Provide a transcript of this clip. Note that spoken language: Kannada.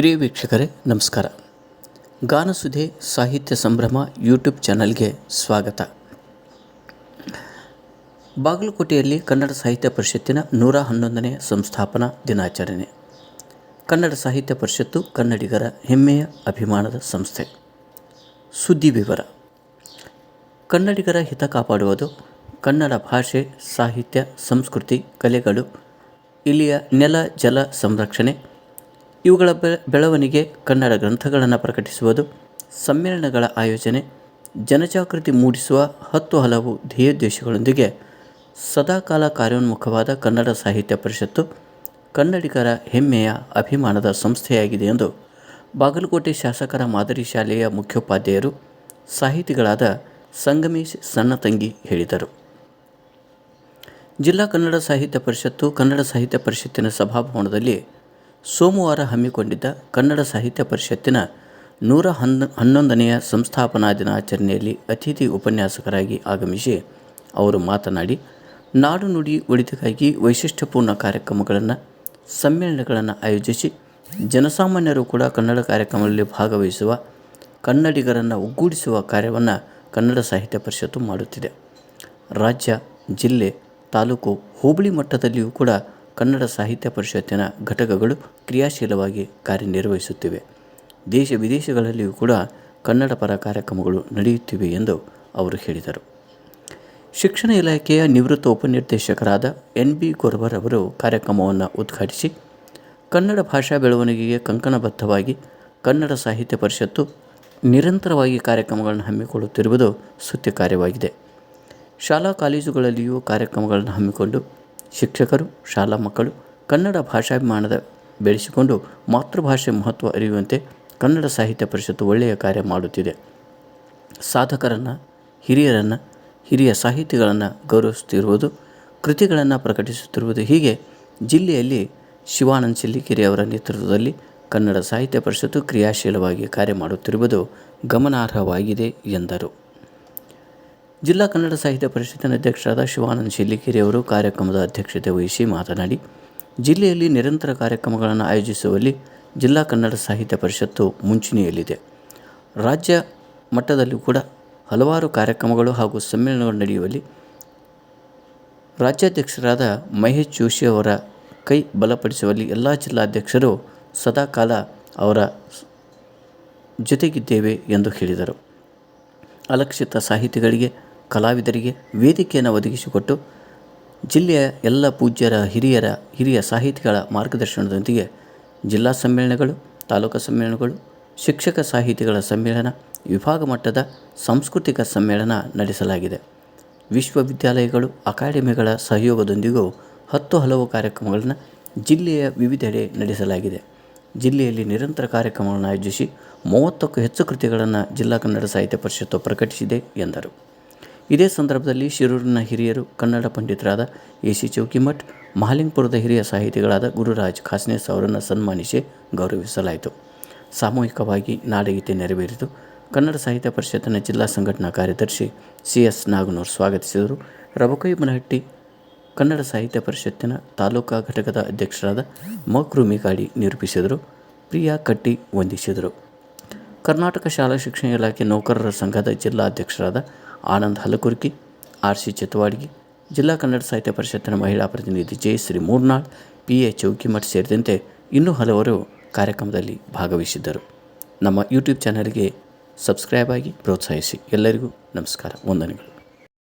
ಪ್ರಿಯ ವೀಕ್ಷಕರೇ, ನಮಸ್ಕಾರ. ಗಾನಸುಧೆ ಸಾಹಿತ್ಯ ಸಂಭ್ರಮ ಯೂಟ್ಯೂಬ್ ಚಾನಲ್ಗೆ ಸ್ವಾಗತ. ಬಾಗಲಕೋಟೆಯಲ್ಲಿ ಕನ್ನಡ ಸಾಹಿತ್ಯ ಪರಿಷತ್ತಿನ ನೂರ ಹನ್ನೊಂದನೇ ಸಂಸ್ಥಾಪನಾ ದಿನಾಚರಣೆ. ಕನ್ನಡ ಸಾಹಿತ್ಯ ಪರಿಷತ್ತು ಕನ್ನಡಿಗರ ಹೆಮ್ಮೆಯ ಅಭಿಮಾನದ ಸಂಸ್ಥೆ. ಸುದ್ದಿ ವಿವರ. ಕನ್ನಡಿಗರ ಹಿತ ಕಾಪಾಡುವುದು ಕನ್ನಡ ಭಾಷೆ, ಸಾಹಿತ್ಯ, ಸಂಸ್ಕೃತಿ, ಕಲೆಗಳು, ಇಲ್ಲಿಯ ನೆಲ, ಜಲ ಸಂರಕ್ಷಣೆ ಇವುಗಳ ಬೆಳವಣಿಗೆ ಕನ್ನಡ ಗ್ರಂಥಗಳನ್ನು ಪ್ರಕಟಿಸುವುದು, ಸಮ್ಮೇಳನಗಳ ಆಯೋಜನೆ, ಜನಜಾಗೃತಿ ಮೂಡಿಸುವ ಹತ್ತು ಹಲವು ಧ್ಯೇಯೋದ್ದೇಶಗಳೊಂದಿಗೆ ಸದಾಕಾಲ ಕಾರ್ಯೋನ್ಮುಖವಾದ ಕನ್ನಡ ಸಾಹಿತ್ಯ ಪರಿಷತ್ತು ಕನ್ನಡಿಗರ ಹೆಮ್ಮೆಯ ಅಭಿಮಾನದ ಸಂಸ್ಥೆಯಾಗಿದೆ ಎಂದು ಬಾಗಲಕೋಟೆ ಶಾಸಕರ ಮಾದರಿ ಶಾಲೆಯ ಮುಖ್ಯೋಪಾಧ್ಯಾಯರು ಸಾಹಿತಿಗಳಾದ ಸಂಗಮೇಶ್ ಸಣ್ಣತಂಗಿ ಹೇಳಿದರು. ಜಿಲ್ಲಾ ಕನ್ನಡ ಸಾಹಿತ್ಯ ಪರಿಷತ್ತು ಕನ್ನಡ ಸಾಹಿತ್ಯ ಪರಿಷತ್ತಿನ ಸಭಾಭವನದಲ್ಲಿ ಸೋಮವಾರ ಹಮ್ಮಿಕೊಂಡಿದ್ದ ಕನ್ನಡ ಸಾಹಿತ್ಯ ಪರಿಷತ್ತಿನ ನೂರ ಹನ್ನ ಹನ್ನೊಂದನೆಯ ಸಂಸ್ಥಾಪನಾ ದಿನಾಚರಣೆಯಲ್ಲಿ ಅತಿಥಿ ಉಪನ್ಯಾಸಕರಾಗಿ ಆಗಮಿಸಿ ಅವರು ಮಾತನಾಡಿ, ನಾಡು ನುಡಿ ಒಳಿತಿಗಾಗಿ ವೈಶಿಷ್ಟ್ಯಪೂರ್ಣ ಕಾರ್ಯಕ್ರಮಗಳನ್ನು, ಸಮ್ಮೇಳನಗಳನ್ನು ಆಯೋಜಿಸಿ ಜನಸಾಮಾನ್ಯರು ಕೂಡ ಕನ್ನಡ ಕಾರ್ಯಕ್ರಮದಲ್ಲಿ ಭಾಗವಹಿಸುವ, ಕನ್ನಡಿಗರನ್ನು ಒಗ್ಗೂಡಿಸುವ ಕಾರ್ಯವನ್ನು ಕನ್ನಡ ಸಾಹಿತ್ಯ ಪರಿಷತ್ತು ಮಾಡುತ್ತಿದೆ. ರಾಜ್ಯ, ಜಿಲ್ಲೆ, ತಾಲೂಕು, ಹೋಬಳಿ ಮಟ್ಟದಲ್ಲಿಯೂ ಕೂಡ ಕನ್ನಡ ಸಾಹಿತ್ಯ ಪರಿಷತ್ತಿನ ಘಟಕಗಳು ಕ್ರಿಯಾಶೀಲವಾಗಿ ಕಾರ್ಯನಿರ್ವಹಿಸುತ್ತಿವೆ. ದೇಶ ವಿದೇಶಗಳಲ್ಲಿಯೂ ಕೂಡ ಕನ್ನಡ ಪರ ಕಾರ್ಯಕ್ರಮಗಳು ನಡೆಯುತ್ತಿವೆ ಎಂದು ಅವರು ಹೇಳಿದರು. ಶಿಕ್ಷಣ ಇಲಾಖೆಯ ನಿವೃತ್ತ ಉಪನಿರ್ದೇಶಕರಾದ ಎನ್ ಬಿ ಗೊರವರ್ ಅವರು ಕಾರ್ಯಕ್ರಮವನ್ನು ಉದ್ಘಾಟಿಸಿ, ಕನ್ನಡ ಭಾಷಾ ಬೆಳವಣಿಗೆಗೆ ಕಂಕಣಬದ್ಧವಾಗಿ ಕನ್ನಡ ಸಾಹಿತ್ಯ ಪರಿಷತ್ತು ನಿರಂತರವಾಗಿ ಕಾರ್ಯಕ್ರಮಗಳನ್ನು ಹಮ್ಮಿಕೊಳ್ಳುತ್ತಿರುವುದು ಸತ್ಯ ಕಾರ್ಯವಾಗಿದೆ. ಶಾಲಾ ಕಾಲೇಜುಗಳಲ್ಲಿಯೂ ಕಾರ್ಯಕ್ರಮಗಳನ್ನು ಹಮ್ಮಿಕೊಂಡು ಶಿಕ್ಷಕರು, ಶಾಲಾ ಮಕ್ಕಳು ಕನ್ನಡ ಭಾಷಾಭಿಮಾನದ ಬೆಳೆಸಿಕೊಂಡು ಮಾತೃಭಾಷೆ ಮಹತ್ವ ಅರಿಯುವಂತೆ ಕನ್ನಡ ಸಾಹಿತ್ಯ ಪರಿಷತ್ತು ಒಳ್ಳೆಯ ಕಾರ್ಯ ಮಾಡುತ್ತಿದೆ. ಸಾಧಕರನ್ನು, ಹಿರಿಯರನ್ನು, ಹಿರಿಯ ಸಾಹಿತಿಗಳನ್ನು ಗೌರವಿಸುತ್ತಿರುವುದು, ಕೃತಿಗಳನ್ನು ಪ್ರಕಟಿಸುತ್ತಿರುವುದು ಹೀಗೆ ಜಿಲ್ಲೆಯಲ್ಲಿ ಶಿವಾನಂದ ಚಿಲ್ಲಿಕೆರೆ ಅವರ ನೇತೃತ್ವದಲ್ಲಿ ಕನ್ನಡ ಸಾಹಿತ್ಯ ಪರಿಷತ್ತು ಕ್ರಿಯಾಶೀಲವಾಗಿ ಕಾರ್ಯ ಮಾಡುತ್ತಿರುವುದು ಗಮನಾರ್ಹವಾಗಿದೆ ಎಂದರು. ಜಿಲ್ಲಾ ಕನ್ನಡ ಸಾಹಿತ್ಯ ಪರಿಷತ್ತಿನ ಅಧ್ಯಕ್ಷರಾದ ಶಿವಾನಂದ ಶಿಲ್ಲಿಕೇರಿ ಅವರು ಕಾರ್ಯಕ್ರಮದ ಅಧ್ಯಕ್ಷತೆ ವಹಿಸಿ ಮಾತನಾಡಿ, ಜಿಲ್ಲೆಯಲ್ಲಿ ನಿರಂತರ ಕಾರ್ಯಕ್ರಮಗಳನ್ನು ಆಯೋಜಿಸುವಲ್ಲಿ ಜಿಲ್ಲಾ ಕನ್ನಡ ಸಾಹಿತ್ಯ ಪರಿಷತ್ತು ಮುಂಚೂಣಿಯಲ್ಲಿದೆ. ರಾಜ್ಯ ಮಟ್ಟದಲ್ಲೂ ಕೂಡ ಹಲವಾರು ಕಾರ್ಯಕ್ರಮಗಳು ಹಾಗೂ ಸಮ್ಮೇಳನಗಳು ನಡೆಯುವಲ್ಲಿ ರಾಜ್ಯಾಧ್ಯಕ್ಷರಾದ ಮಹೇಶ್ ಜೋಶಿ ಅವರ ಕೈ ಬಲಪಡಿಸುವಲ್ಲಿ ಎಲ್ಲ ಜಿಲ್ಲಾಧ್ಯಕ್ಷರು ಸದಾಕಾಲ ಅವರ ಜೊತೆಗಿದ್ದೇವೆ ಎಂದು ಹೇಳಿದರು. ಅಲಕ್ಷಿತ ಸಾಹಿತಿಗಳಿಗೆ ಕಲಾವಿದರಿಗೆ ವೇದಿಕೆಯನ್ನು ಒದಗಿಸಿಕೊಟ್ಟು ಜಿಲ್ಲೆಯ ಎಲ್ಲ ಪೂಜ್ಯರ, ಹಿರಿಯರ, ಹಿರಿಯ ಸಾಹಿತಿಗಳ ಮಾರ್ಗದರ್ಶನದೊಂದಿಗೆ ಜಿಲ್ಲಾ ಸಮ್ಮೇಳನಗಳು, ತಾಲೂಕು ಸಮ್ಮೇಳನಗಳು, ಶಿಕ್ಷಕ ಸಾಹಿತಿಗಳ ಸಮ್ಮೇಳನ, ವಿಭಾಗ ಮಟ್ಟದ ಸಾಂಸ್ಕೃತಿಕ ಸಮ್ಮೇಳನ ನಡೆಸಲಾಗಿದೆ. ವಿಶ್ವವಿದ್ಯಾಲಯಗಳು, ಅಕಾಡೆಮಿಗಳ ಸಹಯೋಗದೊಂದಿಗೂ ಹತ್ತು ಹಲವು ಕಾರ್ಯಕ್ರಮಗಳನ್ನು ಜಿಲ್ಲೆಯ ವಿವಿಧೆಡೆ ನಡೆಸಲಾಗಿದೆ. ಜಿಲ್ಲೆಯಲ್ಲಿ ನಿರಂತರ ಕಾರ್ಯಕ್ರಮಗಳನ್ನು ಆಯೋಜಿಸಿ ಮೂವತ್ತಕ್ಕೂ ಹೆಚ್ಚು ಕೃತಿಗಳನ್ನು ಜಿಲ್ಲಾ ಕನ್ನಡ ಸಾಹಿತ್ಯ ಪರಿಷತ್ತು ಪ್ರಕಟಿಸಿದೆ ಎಂದರು. ಇದೇ ಸಂದರ್ಭದಲ್ಲಿ ಶಿರೂರಿನ ಹಿರಿಯರು ಕನ್ನಡ ಪಂಡಿತರಾದ ಎ ಸಿ ಚೌಕಿಮಠ್, ಮಹಾಲಿಂಗಪುರದ ಹಿರಿಯ ಸಾಹಿತಿಗಳಾದ ಗುರುರಾಜ್ ಖಾಸ್ನೇಸ್ ಅವರನ್ನು ಸನ್ಮಾನಿಸಿ ಗೌರವಿಸಲಾಯಿತು. ಸಾಮೂಹಿಕವಾಗಿ ನಾಡಗೀತೆ ನೆರವೇರಿತು. ಕನ್ನಡ ಸಾಹಿತ್ಯ ಪರಿಷತ್ತಿನ ಜಿಲ್ಲಾ ಸಂಘಟನಾ ಕಾರ್ಯದರ್ಶಿ ಸಿ ಎಸ್ ನಾಗನೂರ್ ಸ್ವಾಗತಿಸಿದರು. ರಬಕೈ ಮನಹಟ್ಟಿ, ಕನ್ನಡ ಸಾಹಿತ್ಯ ಪರಿಷತ್ತಿನ ತಾಲೂಕಾ ಘಟಕದ ಅಧ್ಯಕ್ಷರಾದ ಮಕ್ರು ಮಿಗಾಡಿ ನಿರೂಪಿಸಿದರು. ಪ್ರಿಯಾ ಕಟ್ಟಿ ವಂದಿಸಿದರು. ಕರ್ನಾಟಕ ಶಾಲಾ ಶಿಕ್ಷಣ ಇಲಾಖೆ ನೌಕರರ ಸಂಘದ ಜಿಲ್ಲಾ ಅಧ್ಯಕ್ಷರಾದ ಆನಂದ್ ಹಲಕುರ್ಕಿ, ಆರ್ ಸಿ ಚತವಾಡ್ಗಿ, ಜಿಲ್ಲಾ ಕನ್ನಡ ಸಾಹಿತ್ಯ ಪರಿಷತ್ತಿನ ಮಹಿಳಾ ಪ್ರತಿನಿಧಿ ಜಯಶ್ರೀ ಮೂರ್ನಾಳ್, ಪಿ ಎ ಚೌಕಿಮಠ್ ಸೇರಿದಂತೆ ಇನ್ನೂ ಹಲವರು ಕಾರ್ಯಕ್ರಮದಲ್ಲಿ ಭಾಗವಹಿಸಿದ್ದರು. ನಮ್ಮ ಯೂಟ್ಯೂಬ್ ಚಾನಲ್ಗೆ ಸಬ್ಸ್ಕ್ರೈಬ್ ಆಗಿ ಪ್ರೋತ್ಸಾಹಿಸಿ. ಎಲ್ಲರಿಗೂ ನಮಸ್ಕಾರ. ವಂದನೆಗಳು.